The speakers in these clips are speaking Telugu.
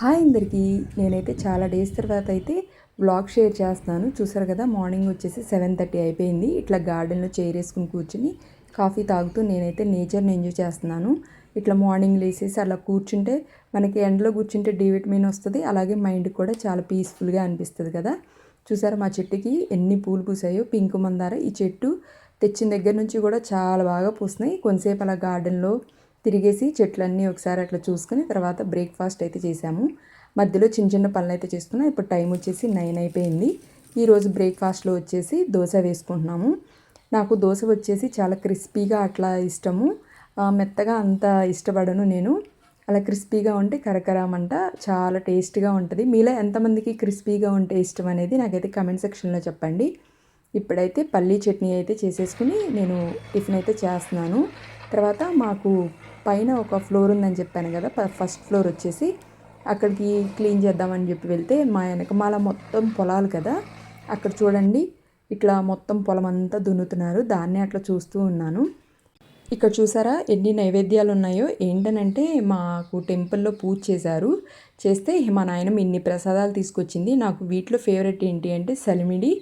హాయ్ అందరికీ. నేనైతే చాలా డేస్ తర్వాత అయితే బ్లాగ్ షేర్ చేస్తున్నాను. చూసారు కదా మార్నింగ్ వచ్చేసి సెవెన్ థర్టీ అయిపోయింది. ఇట్లా గార్డెన్లో చైర్ వేసుకుని కూర్చుని కాఫీ తాగుతూ నేనైతే నేచర్ని ఎంజాయ్ చేస్తున్నాను. ఇట్లా మార్నింగ్ లేసేసి అలా కూర్చుంటే మనకి ఎండలో కూర్చుంటే డి విటమిన్ వస్తుంది అలాగే మైండ్ కూడా చాలా పీస్ఫుల్గా అనిపిస్తుంది కదా. చూసారా మా చెట్టుకి ఎన్ని పూలు పూసాయో. పింక్ మందార ఈ చెట్టు తెచ్చిన దగ్గర నుంచి కూడా చాలా బాగా పూస్తున్నాయి. కొంతసేపు అలా గార్డెన్లో తిరిగేసి చెట్లన్నీ ఒకసారి అట్లా చూసుకుని తర్వాత బ్రేక్ఫాస్ట్ అయితే చేసాము మధ్యలో చిన్న చిన్న పనులు అయితే చేసుకున్నాం ఇప్పుడు టైం వచ్చేసి నైన్ అయిపోయింది. ఈరోజు బ్రేక్ఫాస్ట్లో వచ్చేసి దోశ వేసుకుంటున్నాము. నాకు దోశ వచ్చేసి చాలా క్రిస్పీగా అట్లా ఇష్టము. మెత్తగా అంత ఇష్టపడను నేను. అలా క్రిస్పీగా ఉంటే కరకరామంట చాలా టేస్ట్గా ఉంటుంది. మీలో ఎంతమందికి క్రిస్పీగా ఉంటే ఇష్టం అనేది నాకైతే కమెంట్ సెక్షన్లో చెప్పండి. ఇప్పుడైతే పల్లీ చట్నీ అయితే చేసేసుకుని నేను టిఫిన్ అయితే చేస్తున్నాను. తర్వాత మాకు పైన ఒక ఫ్లోర్ ఉందని చెప్పాను కదా ఫస్ట్ ఫ్లోర్ వచ్చేసి అక్కడికి క్లీన్ చేద్దామని చెప్పి వెళ్తే మా వెనకమాల మొత్తం పొలాలు కదా అక్కడ చూడండి ఇట్లా మొత్తం పొలం అంతా దున్నుతున్నారు దాన్ని అట్లా చూస్తూ ఉన్నాను. ఇక్కడ చూసారా ఎన్ని నైవేద్యాలు ఉన్నాయో ఏంటనంటే మాకు టెంపుల్లో పూజ చేశారు చేస్తే మా నాయనమ్మ ఇన్ని ప్రసాదాలు తీసుకొచ్చింది నాకు వీటిలో ఫేవరెట్ ఏంటి అంటే సలిమిడి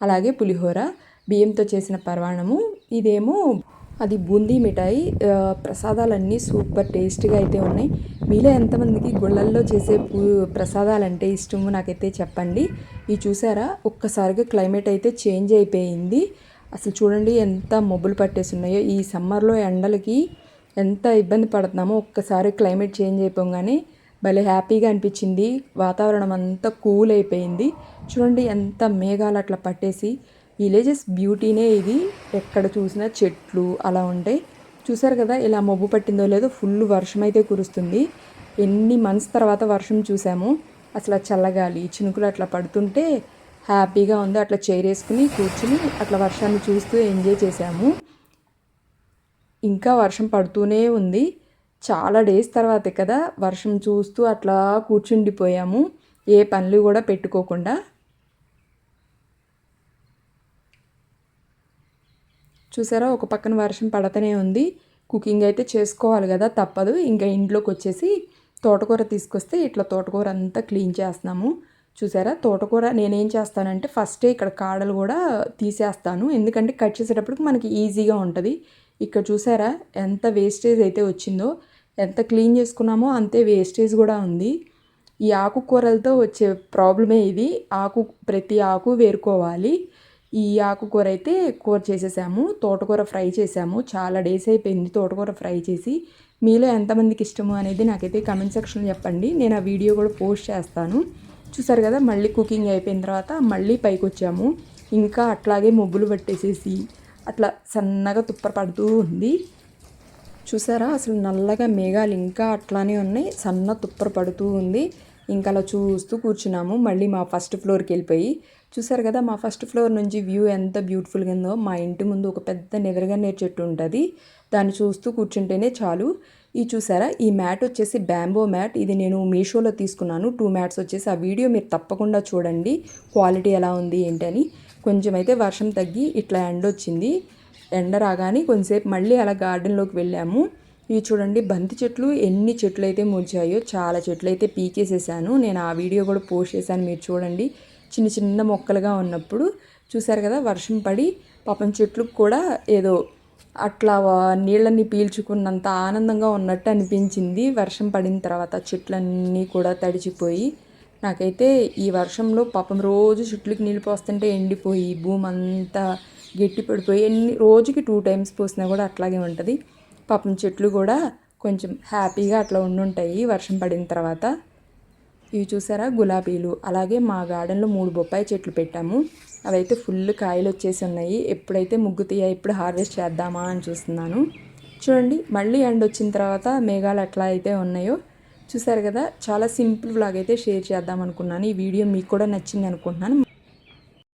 అలాగే పులిహోర బియ్యంతో చేసిన పర్వాణము ఇదేమో అది బూందీ మిఠాయి ప్రసాదాలన్నీ సూపర్ టేస్ట్గా అయితే ఉన్నాయి. మీలో ఎంతమందికి గుళ్ళల్లో చేసే పూ ప్రసాదాలంటే ఇష్టము నాకైతే చెప్పండి. ఇవి చూసారా? ఒక్కసారిగా క్లైమేట్ అయితే చేంజ్ అయిపోయింది. అసలు చూడండి ఎంత మబ్బులు పట్టేసి ఉన్నాయో ఈ సమ్మర్లో ఎండలకి ఎంత ఇబ్బంది పడుతున్నామో ఒక్కసారి క్లైమేట్ చేంజ్ అయిపోగానే భలే హ్యాపీగా అనిపించింది. వాతావరణం అంతా కూల్ అయిపోయింది. చూడండి ఎంత మేఘాలు అట్లా పట్టేసి విలేజెస్ బ్యూటీనే ఇది. ఎక్కడ చూసినా చెట్లు అలా ఉంటాయి. చూసారు కదా ఇలా మబ్బు పట్టిందో లేదో ఫుల్ వర్షం అయితే కురుస్తుంది. ఎన్ని మంత్స్ తర్వాత వర్షం చూసాము. అసలు చల్లగాలి చినుకులు అట్లా పడుతుంటే హ్యాపీగా ఉంది అట్లా చైర్ వేసుకుని కూర్చుని అట్లా వర్షాన్ని చూస్తూ ఎంజాయ్ చేసాము ఇంకా వర్షం పడుతూనే ఉంది. చాలా డేస్ తర్వాతే కదా వర్షం చూస్తూ అట్లా కూర్చుండిపోయాము. ఏ పనులు కూడా పెట్టుకోకుండా. చూసారా? ఒక పక్కన వర్షం పడతనే ఉంది. కుకింగ్ అయితే చేసుకోవాలి కదా తప్పదు. ఇంకా ఇంట్లోకి వచ్చేసి తోటకూర తీసుకొస్తే ఇట్లా తోటకూర అంతా క్లీన్ చేస్తున్నాము. చూసారా? తోటకూర నేనేం చేస్తానంటే ఫస్టే ఇక్కడ కాడలు కూడా తీసేస్తాను. ఎందుకంటే కట్ చేసేటప్పటికి మనకి ఈజీగా ఉంటుంది. ఇక్కడ చూసారా? ఎంత వేస్టేజ్ అయితే వచ్చిందో ఎంత క్లీన్ చేసుకున్నామో అంతే వేస్టేజ్ కూడా ఉంది. ఈ ఆకుకూరలతో వచ్చే ప్రాబ్లమే ఇది. ఆకు ప్రతి ఆకు వేరుకోవాలి. ఈ ఆకుకూర అయితే కూర చేసేసాము తోటకూర ఫ్రై చేసాము. చాలా డేస్ అయిపోయింది తోటకూర ఫ్రై చేసి. మీలో ఎంతమందికి ఇష్టము అనేది నాకైతే కమెంట్ సెక్షన్లో చెప్పండి. నేను ఆ వీడియో కూడా పోస్ట్ చేస్తాను. చూసారు కదా మళ్ళీ కుకింగ్ అయిపోయిన తర్వాత మళ్ళీ పైకి వచ్చాము. ఇంకా అట్లాగే మొగ్గులు పట్టేసేసి అట్లా సన్నగా తుప్పర పడుతూ ఉంది. చూసారా? అసలు నల్లగా మేఘాలు ఇంకా అట్లానే ఉన్నాయి. సన్న తుప్పర పడుతూ ఉంది. ఇంకా అలా చూస్తూ కూర్చున్నాము. మళ్ళీ మా ఫస్ట్ ఫ్లోర్కి వెళ్ళిపోయి చూసారు కదా మా ఫస్ట్ ఫ్లోర్ నుంచి వ్యూ ఎంత బ్యూటిఫుల్గా ఉందో. మా ఇంటి ముందు ఒక పెద్ద నెదరగన్నేరు చెట్టు ఉంటుంది. దాన్ని చూస్తూ కూర్చుంటేనే చాలు. ఈ చూసారా? ఈ మ్యాట్ వచ్చేసి బ్యాంబో మ్యాట్. ఇది నేను మీషోలో తీసుకున్నాను. టూ మ్యాట్స్ వచ్చేసి. ఆ వీడియో మీరు తప్పకుండా చూడండి. క్వాలిటీ ఎలా ఉంది ఏంటని. కొంచెం అయితే వర్షం తగ్గి ఇట్లా ఎండ వచ్చింది ఎండ రాగానే కొంచెంసేపు మళ్ళీ అలా గార్డెన్లోకి వెళ్ళాము. ఇవి చూడండి బంతి చెట్లు ఎన్ని చెట్లు అయితే మొలిచాయో చాలా చెట్లు అయితే పీకేసేసాను. నేను ఆ వీడియో కూడా పోస్ట్ చేశాను మీరు చూడండి. చిన్న చిన్న మొక్కలుగా ఉన్నప్పుడు చూసారు కదా వర్షం పడి పాపం చెట్లకు కూడా ఏదో అట్లా నీళ్ళని పీల్చుకున్నంత ఆనందంగా ఉన్నట్టు అనిపించింది. వర్షం పడిన తర్వాత చెట్లన్నీ కూడా తడిచిపోయి నాకైతే ఈ వర్షంలో పాపం రోజు చెట్లకి నీళ్ళు పోస్తుంటే ఎండిపోయి భూమి అంతా గట్టి పడిపోయి ఎన్ని రోజుకి టూ టైమ్స్ పోసినా కూడా అట్లాగే ఉంటుంది. పాపం చెట్లు కూడా కొంచెం హ్యాపీగా అట్లా ఉండుంటాయి. వర్షం పడిన తర్వాత ఇవి చూసారా? గులాబీలు. అలాగే మా గార్డెన్లో మూడు బొప్పాయి చెట్లు పెట్టాము. అవైతే ఫుల్ కాయలు వచ్చేసి ఉన్నాయి. ఎప్పుడైతే ముగ్గు తీయ ఎప్పుడు హార్వెస్ట్ చేద్దామా అని చూస్తున్నాను. చూడండి మళ్ళీ ఎండ్ వచ్చిన తర్వాత మేఘాలు ఎట్లా అయితే ఉన్నాయో. చూసారు కదా? చాలా సింపుల్ వ్లాగ్ అయితే షేర్ చేద్దాం అనుకున్నాను. ఈ వీడియో మీకు కూడా నచ్చింది అనుకుంటున్నాను.